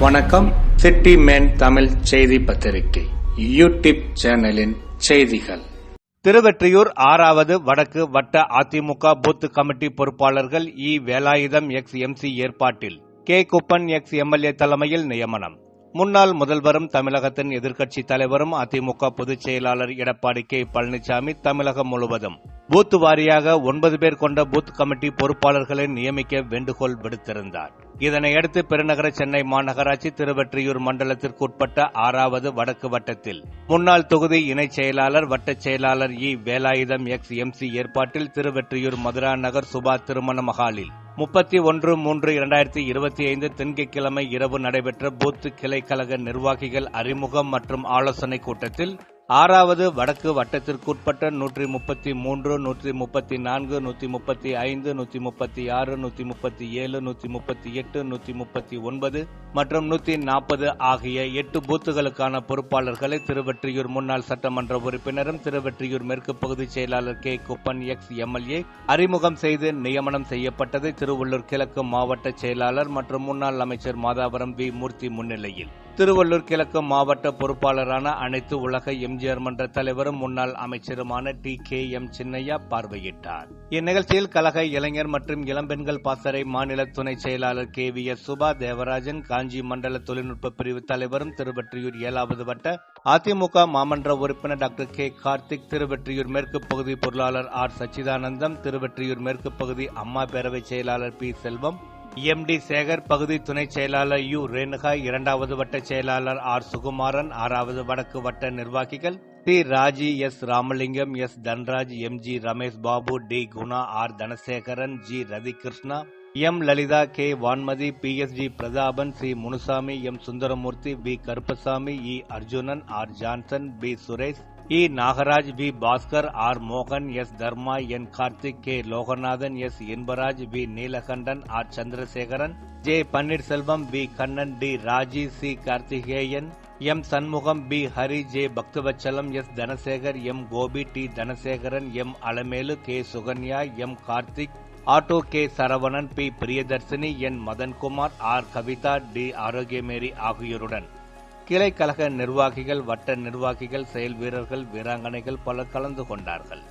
வணக்கம். City man Tamil செய்தி பத்திரிகை. யூடியூப் சேனலின் செய்திகள். திருவெற்றியூர் ஆறாவது வடக்கு வட்ட அதிமுக பூத் கமிட்டி பொறுப்பாளர்கள் இ. வேலாயுதம் எக்ஸ் எம்சி ஏற்பாட்டில் கே. குப்பன் எக்ஸ் எம்எல்ஏ தலைமையில் நியமனம். முன்னாள் முதல்வரும் தமிழகத்தின் எதிர்க்கட்சித் தலைவரும் அதிமுக பொதுச் செயலாளர் எடப்பாடி கே. பழனிசாமி தமிழகம் முழுவதும் பூத் வாரியாக ஒன்பது பேர் கொண்ட பூத் கமிட்டி பொறுப்பாளர்களை நியமிக்க வேண்டுகோள் விடுத்திருந்தார். இதனையடுத்து பெருநகர சென்னை மாநகராட்சி திருவெற்றியூர் மண்டலத்திற்கு உட்பட்ட ஆறாவது வடக்கு வட்டத்தில் முன்னாள் தொகுதி இணைச் செயலாளர் வட்டச் செயலாளர் இ. வேலாயுதம் எக்ஸ் எம்சி ஏற்பாட்டில் திருவெற்றியூர் மதுரா நகர் சுபா திருமண மகாலில் முப்பத்தி ஒன்று மூன்று இரண்டாயிரத்தி இருபத்தி ஐந்து திங்கட்கிழமை இரவு நடைபெற்ற பூத்து கிளை கழக நிர்வாகிகள் அறிமுகம் மற்றும் ஆலோசனைக் கூட்டத்தில் ஆறாவது வடக்கு வட்டத்திற்குட்பட்ட நூற்றி முப்பத்தி மூன்று நூற்றி முப்பத்தி நான்கு நூற்றி முப்பத்தி ஐந்து நூற்றி முப்பத்தி ஆறு நூற்றி முப்பத்தி ஏழு நூற்றி முப்பத்தி எட்டு நூற்றி முப்பத்தி ஒன்பது மற்றும் நூற்றி நாற்பது ஆகிய எட்டு பூத்துகளுக்கான பொறுப்பாளர்களை திருவெற்றியூர் முன்னாள் சட்டமன்ற உறுப்பினரும் திருவெற்றியூர் மேற்கு பகுதி செயலாளர் கே. குப்பன் எக்ஸ் எம்எல்ஏ அறிமுகம் செய்து நியமனம் செய்யப்பட்டது திருவள்ளூர் கிழக்கு மாவட்ட செயலாளர் மற்றும் முன்னாள் அமைச்சர் மாதாவரம் வி. மூர்த்தி முன்னிலையில். திருவள்ளூர் கிழக்கு மாவட்ட பொறுப்பாளரான அனைத்து உலக எம்ஜிஆர் மன்ற தலைவரும் முன்னாள் அமைச்சருமான டி. கே. எம். சின்னையா பார்வையிட்டார். இந்நிகழ்ச்சியில் கழக இளைஞர் மற்றும் இளம்பெண்கள் பாசறை மாநில துணை செயலாளர் K. V. S. Suba Devarajan Kanchi மண்டல தொழில்நுட்ப பிரிவு தலைவரும் திருவெற்றியூர் ஏழாவது வட்ட அதிமுக மாமன்ற உறுப்பினர் டாக்டர் கே கார்த்திக் திருவெற்றியூர் மேற்கு பகுதி பொருளாளர் ஆர் சச்சிதானந்தம் திருவெற்றியூர் மேற்கு பகுதி அம்மா பேரவை செயலாளர் P Selvam M D Sekar பகுதி துணை செயலாளர் யு ரேணுகா இரண்டாவது வட்ட செயலாளர் ஆர் சுகுமாரன் ஆறாவது வடக்கு வட்ட நிர்வாகிகள் T Raji S Ramalingam S Dhanraj M G Ramesh Babu T Guna R Dhanasekaran G Ravikrishna M. Lalitha K. Vanmathi P. S. G. Prathapan C. Munusamy M. Sundaramoorthy P Karuppasamy E. Arjunan R. Johnson P. Suresh E. Nagaraj V. Bhaskar R. மோகன் S. Dharma N. Karthik K. Loganathan S. Inbaraj V. Neelakandan R. Chandrasekaran J. Panneerselvam V. Kannan T. Raji C. Karthikeyan M. Shanmugam P. Hari J. Bhaktavatsalam S. Dhanasekar M. Gopi T. Dhanasekaran M. Alamelu K. Sukanya M. Karthik auto K Saravanan P. Priyadharshini N Madhankumar R. Kavitha T. Arokiyamary ஆகியோருடன். கிளை கழக நிர்வாகிகள் வட்ட நிர்வாகிகள் செயல் வீரர்கள் வீராங்கனைகள் பலர் கலந்து கொண்டார்கள்.